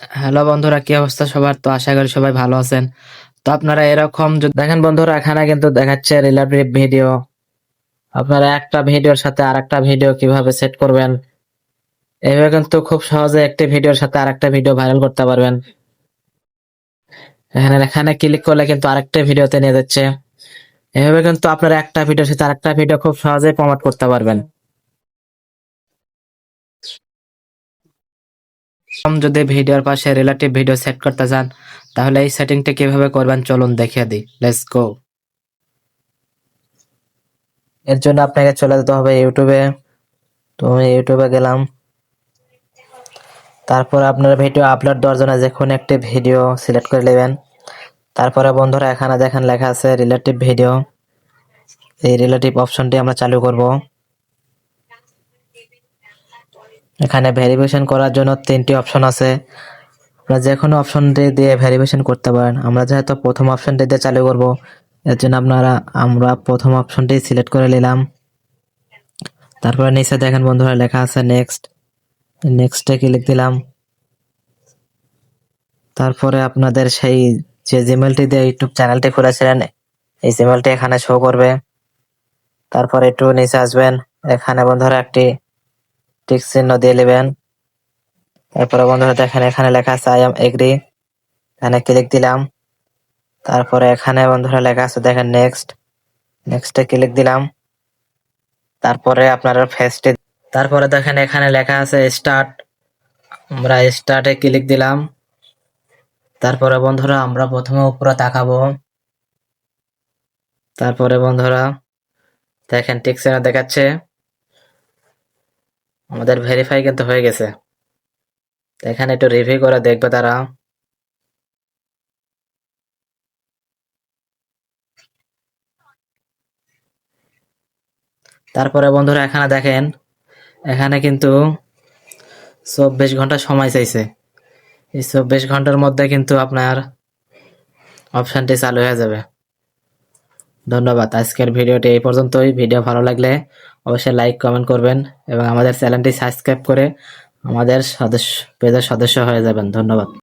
Hello বন্ধুরা, কি অবস্থা সবার? তো আশা করি সবাই ভালো আছেন। তো আপনারা এরকম দেখেন বন্ধুরা, এখানে কিন্তু দেখাচ্ছে রিলেটিভ ভিডিও আপনারা একটা ভিডিওর সাথে আর একটা ভিডিও কীভাবে সেট করবেন? এইভাবে কিন্তু খুব সহজে একটি ভিডিওর সাথে আরেকটা ভিডিও ভাইরাল করতে পারবেন। এখানে এখানে ক্লিক করলে কিন্তু আরেকটা ভিডিওতে নিয়ে যাচ্ছে। এভাবে কিন্তু আপনারা একটা ভিডিওর সাথে আরেকটা ভিডিও খুব সহজেই প্রমোট করতে পারবেন। যদি ভিডিওর পাশে রিলেটিভ ভিডিও সেট করতে চান তাহলে এই সেটিংটি কীভাবে করবেন চলুন দেখিয়ে দিই। লেটস গো এর জন্য আপনাকে চলে যেতে হবে ইউটিউবে তো আমি ইউটিউবে গেলাম। তারপর আপনার ভিডিও আপলোড দেওয়ার জন্য যে কোনো একটি ভিডিও সিলেক্ট করে নেবেন। তারপরে বন্ধুরা, এখানে দেখেন লেখা আছে রিলেটিভ ভিডিও এই রিলেটিভ অপশনটি আমরা চালু করব। এখানে ভেরিফিকেশন করার জন্য তিনটি অপশন আছে। আপনারা যে কোনো অপশনটি দিয়ে ভেরিফিকেশন করতে পারেন। আমরা যেহেতু প্রথম অপশনটি দিয়ে চালু করব, এর জন্য আপনারা, আমরা প্রথম অপশনটি সিলেক্ট করে নিলাম। তারপরে নিচে দেখেন বন্ধুরা লেখা আছে নেক্সট নেক্সটে ক্লিক দিলাম। তারপরে আপনাদের সেই যে জিমেলটি দিয়ে ইউটিউব চ্যানেলটি খুলেছিলেন, এই জিমেলটি এখানে শো করবে। তারপরে একটু নিচে আসবেন। এখানে বন্ধুরা একটি টিক চিহ্ন দিয়ে নেবেন। তারপরে বন্ধুরা দেখেন, এখানে লেখা আছে আই এম এগ্রি এখানে ক্লিক দিলাম। তারপরে এখানে বন্ধুরা লেখা আছে, দেখেন নেক্সট নেক্সটে ক্লিক দিলাম। তারপরে আপনারা ফেসটি তারপরে দেখেন, এখানে লেখা আছে স্টার্ট আমরা স্টার্টে ক্লিক দিলাম। তারপরে বন্ধুরা আমরা প্রথমে উপরে তাকাবো। তারপরে বন্ধুরা দেখেন, টিক চিহ্ন দেখাচ্ছে। আমাদের ভেরিফাই কিন্তু হয়ে গেছে। এখানে একটু রিভিউ করে দেখবে তারা। তারপরে বন্ধুরা এখানে দেখেন, এখানে কিন্তু চব্বিশ ঘণ্টা সময় চাইছে। এই চব্বিশ ঘণ্টার মধ্যে কিন্তু আপনার অপশনটি চালু হয়ে যাবে। ধন্যবাদ। আজকের ভিডিওটি এই পর্যন্তই। ভিডিও ভালো লাগলে অবশ্যই লাইক, কমেন্ট করবেন এবং আমাদের চ্যানেলটি সাবস্ক্রাইব করে আমাদের সদস্য, পেজের সদস্য হয়ে যাবেন। ধন্যবাদ।